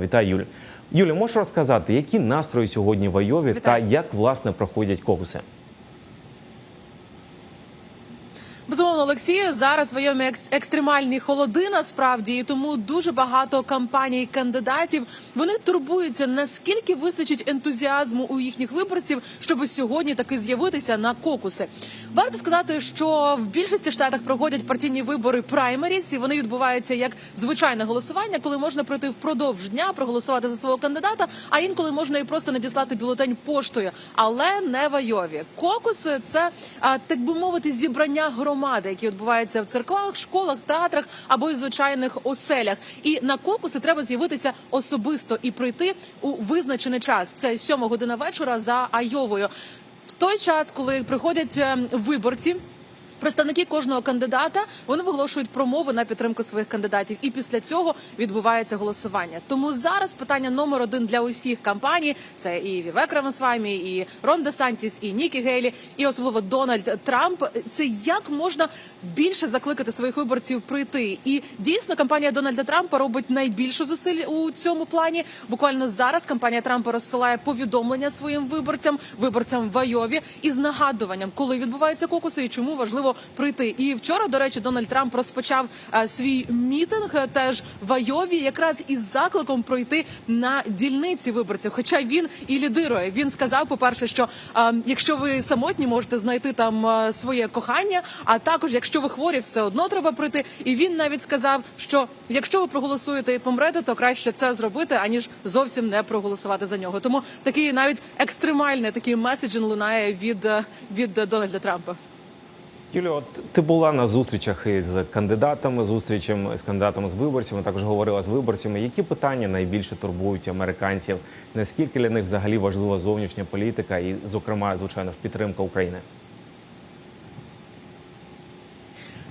Вітаю, Юлі. Юля, можеш розказати, які настрої сьогодні в Айові та як власне проходять кокуси? Безумовно, Олексію, зараз в Айомі екстремальні холоди насправді, і тому дуже багато кампаній кандидатів вони турбуються наскільки вистачить ентузіазму у їхніх виборців, щоб сьогодні таки з'явитися на кокуси. Варто сказати, що в більшості штатах проходять партійні вибори праймеріс, і вони відбуваються як звичайне голосування, коли можна прийти впродовж дня, проголосувати за свого кандидата, а інколи можна і просто надіслати бюлетень поштою, але не в Айові. Кокуси це так би мовити зібрання громади, які відбуваються в церквах, школах, театрах або й звичайних оселях. І на кокуси треба з'явитися особисто і прийти у визначений час. Це сьома година вечора за Айовою. В той час, коли приходять ем, виборці. Представники кожного кандидата вони виголошують промови на підтримку своїх кандидатів, і після цього відбувається голосування. Тому зараз питання номер один для усіх кампаній це і Вівек Рамасвамі, і Рон Де Сантіс, і Нікі Гейлі, і особливо Дональд Трамп. Це як можна більше закликати своїх виборців прийти. І дійсно кампанія Дональда Трампа робить найбільше зусиль у цьому плані. Буквально зараз кампанія Трампа розсилає повідомлення своїм виборцям, виборцям в Айові із нагадуванням, коли відбуваються кокуси і чому важливо прийти. І вчора, до речі, Дональд Трамп розпочав е, свій мітинг е, теж в Айові, якраз із закликом пройти на дільниці виборців. Хоча він і лідирує. Він сказав, по перше, що е, якщо ви самотні, можете знайти там своє кохання. А також, якщо ви хворі, все одно треба прийти. І він навіть сказав, що якщо ви проголосуєте і помрете, то краще це зробити, аніж зовсім не проголосувати за нього. Тому такий навіть екстремальний такий меседжинг лунає від, від Дональда Трампа. Юлю, от ти була на зустрічах із кандидатами, зустрічем з кандидатами з виборцями, також говорила з виборцями. Які питання найбільше турбують американців? Наскільки для них взагалі важлива зовнішня політика і, зокрема, звичайно ж, підтримка України?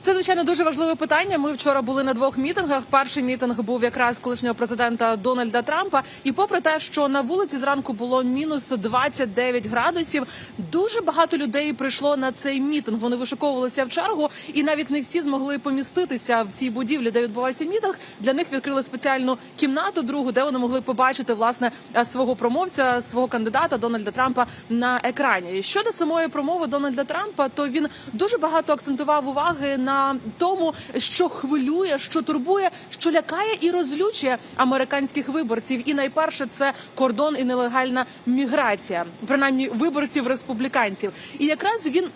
Це звичайно дуже важливе питання. Ми вчора були на двох мітингах. Перший мітинг був якраз колишнього президента Дональда Трампа. І попри те, що на вулиці зранку було мінус 29 градусів, дуже багато людей прийшло на цей мітинг. Вони вишиковувалися в чергу, і навіть не всі змогли поміститися в цій будівлі, де відбувався мітинг. Для них відкрили спеціальну кімнату, другу, де вони могли побачити власне свого промовця, свого кандидата Дональда Трампа на екрані. Щодо самої промови Дональда Трампа, то він дуже багато акцентував уваги на тому, що хвилює, що турбує, що лякає і розлючує американських виборців. І найперше це кордон і нелегальна міграція, принаймні виборців республіканців. І якраз він.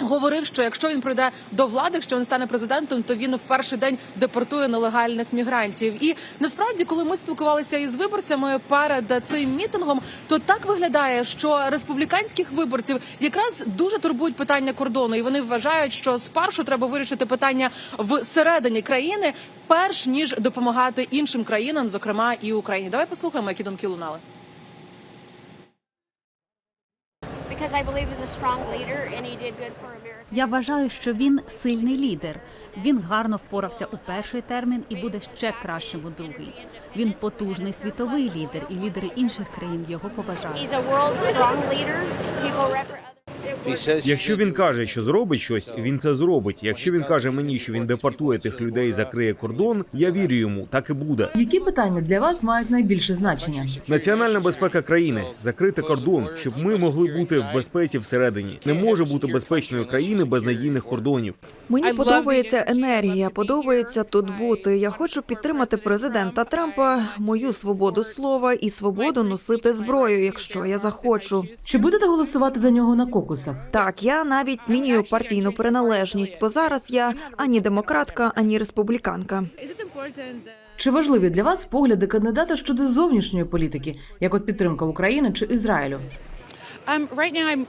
Говорив, що якщо він прийде до влади, якщо він стане президентом, то він в перший день депортує нелегальних мігрантів. І насправді, коли ми спілкувалися із виборцями перед цим мітингом, то так виглядає, що республіканських виборців якраз дуже турбують питання кордону, і вони вважають, що спершу треба вирішити питання всередині країни, перш ніж допомагати іншим країнам, зокрема і Україні. Давай послухаємо, які думки лунали. Я вважаю, що він сильний лідер. Він гарно впорався у перший термін і буде ще кращим у другий. Він потужний світовий лідер, і лідери інших країн його поважають. Якщо він каже, що зробить щось, він це зробить. Якщо він каже мені, що він депортує тих людей, і закриє кордон, я вірю йому, так і буде. Які питання для вас мають найбільше значення? Національна безпека країни закрити кордон, щоб ми могли бути в безпеці всередині. Не може бути безпечної країни без надійних кордонів. Мені подобається енергія, подобається тут бути. Я хочу підтримати президента Трампа, мою свободу слова і свободу носити зброю, якщо я захочу. Чи будете голосувати за нього на Так, я навіть змінюю партійну приналежність, бо зараз я ані демократка, ані республіканка. Чи важливі для вас погляди кандидата щодо зовнішньої політики, як от підтримка України чи Ізраїлю? Um,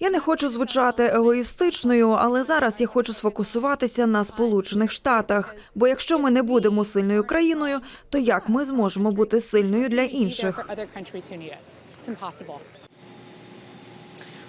Я не хочу звучати егоїстичною, але зараз я хочу сфокусуватися на Сполучених Штатах. Бо якщо ми не будемо сильною країною, то як ми зможемо бути сильною для інших?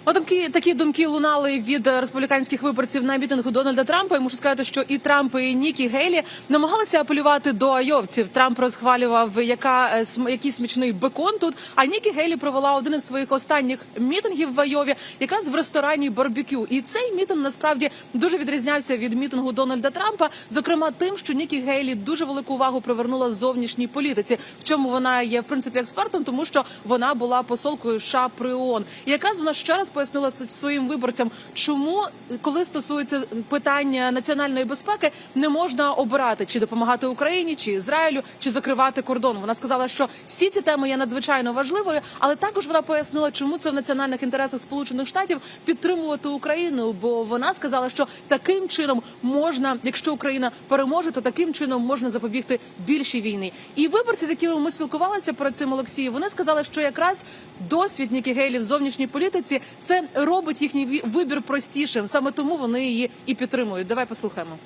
Отакі такі думки лунали від республіканських виборців на мітингу Дональда Трампа. І мушу сказати, що і Трамп, і Нікі Гейлі намагалися апелювати до айовців. Трамп розхвалював, яка е, який смачний бекон тут. А Нікі Гейлі провела один із своїх останніх мітингів в Айові, якраз в ресторані барбекю. І цей мітинг насправді дуже відрізнявся від мітингу Дональда Трампа. Зокрема, тим, що Нікі Гейлі дуже велику увагу привернула зовнішній політиці. В чому вона є в принципі експертом, тому що вона була посолкою США при ООН. І якраз вона ще раз пояснила своїм виборцям, чому, коли стосується питання національної безпеки, не можна обирати чи допомагати Україні, чи Ізраїлю, чи закривати кордон. Вона сказала, що всі ці теми є надзвичайно важливою, але також вона пояснила, чому це в національних інтересах Сполучених Штатів підтримувати Україну. Бо вона сказала, що таким чином можна, якщо Україна переможе, то таким чином можна запобігти більшій війні. І виборці, з якими ми спілкувалися перед цим Олексію, вони сказали, що якраз досвід Нікі Гейлі в зовнішній політиці це робить їхній ві- вибір простішим. Саме тому вони її і підтримують. Давай послухаємо.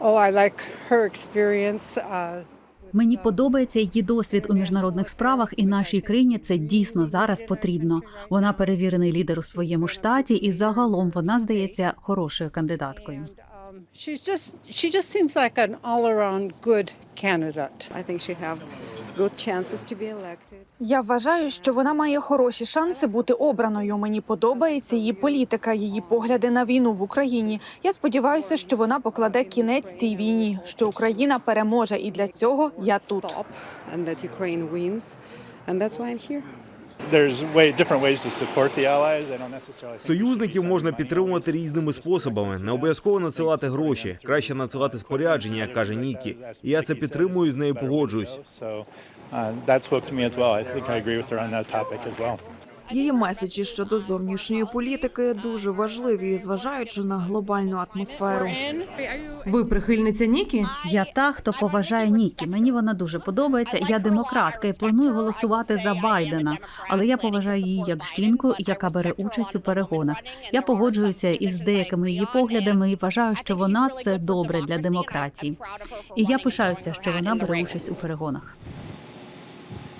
Oh, I like her experience. Uh, Мені подобається її досвід у міжнародних справах, і нашій країні це дійсно зараз потрібно. Вона перевірений лідер у своєму штаті, і загалом вона здається хорошою кандидаткою. um, she's just she just seems like an all-around good candidate. I think she have Я вважаю, що вона має хороші шанси бути обраною. Мені подобається її політика, її погляди на війну в Україні. Я сподіваюся, що вона покладе кінець цій війні, що Україна переможе, і для цього я тут. Союзників можна підтримувати різними способами. Не обов'язково надсилати гроші. Краще надсилати спорядження, як каже Нікі. І я це підтримую, з нею погоджуюсь. Її меседжі щодо зовнішньої політики дуже важливі, зважаючи на глобальну атмосферу. Ви прихильниця Нікі? Я та, хто поважає Нікі. Мені вона дуже подобається. Я демократка і планую голосувати за Байдена. Але я поважаю її як жінку, яка бере участь у перегонах. Я погоджуюся із деякими її поглядами і вважаю, що вона це добре для демократії. І я пишаюся, що вона бере участь у перегонах.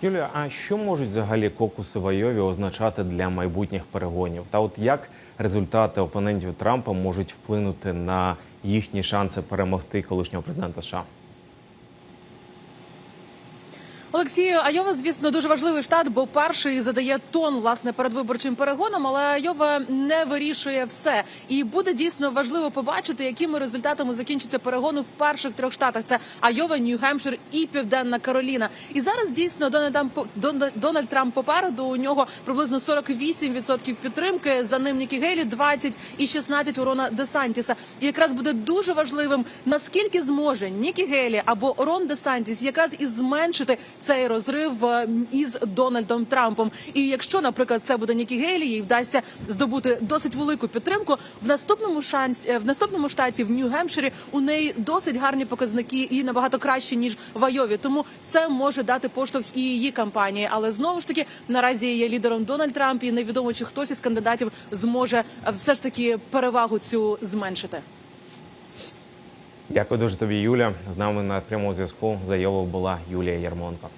Юлія, а що можуть взагалі кокуси в Айові означати для майбутніх перегонів? Та от як результати опонентів Трампа можуть вплинути на їхні шанси перемогти колишнього президента США? Олексію, Айова, звісно, дуже важливий штат, бо перший задає тон власне перед виборчим перегоном, але Айова не вирішує все. І буде дійсно важливо побачити, якими результатами закінчиться перегони в перших трьох штатах: це Айова, Нью-Гемпшир і Південна Кароліна. І зараз дійсно Дональд Трамп попереду. У нього приблизно 48% підтримки. За ним Нікі Гейлі 20 і 16 у Рона Десантіса. І якраз буде дуже важливим, наскільки зможе Нікі Гейлі або Рон Десантіс якраз і зменшити цей розрив е, із Дональдом Трампом. І якщо, наприклад, це буде Нікі Гейлі, їй вдасться здобути досить велику підтримку. В наступному шанс е, в наступному штаті в Нью-Гемпширі у неї досить гарні показники і набагато кращі ніж в Айові. Тому це може дати поштовх і її кампанії. Але знову ж таки наразі є лідером Дональд Трамп, і невідомо чи хтось із кандидатів зможе е, все ж таки перевагу цю зменшити. Дякую дуже тобі, Юля. З нами на прямому зв'язку за Айову була Юлія Ярмонко.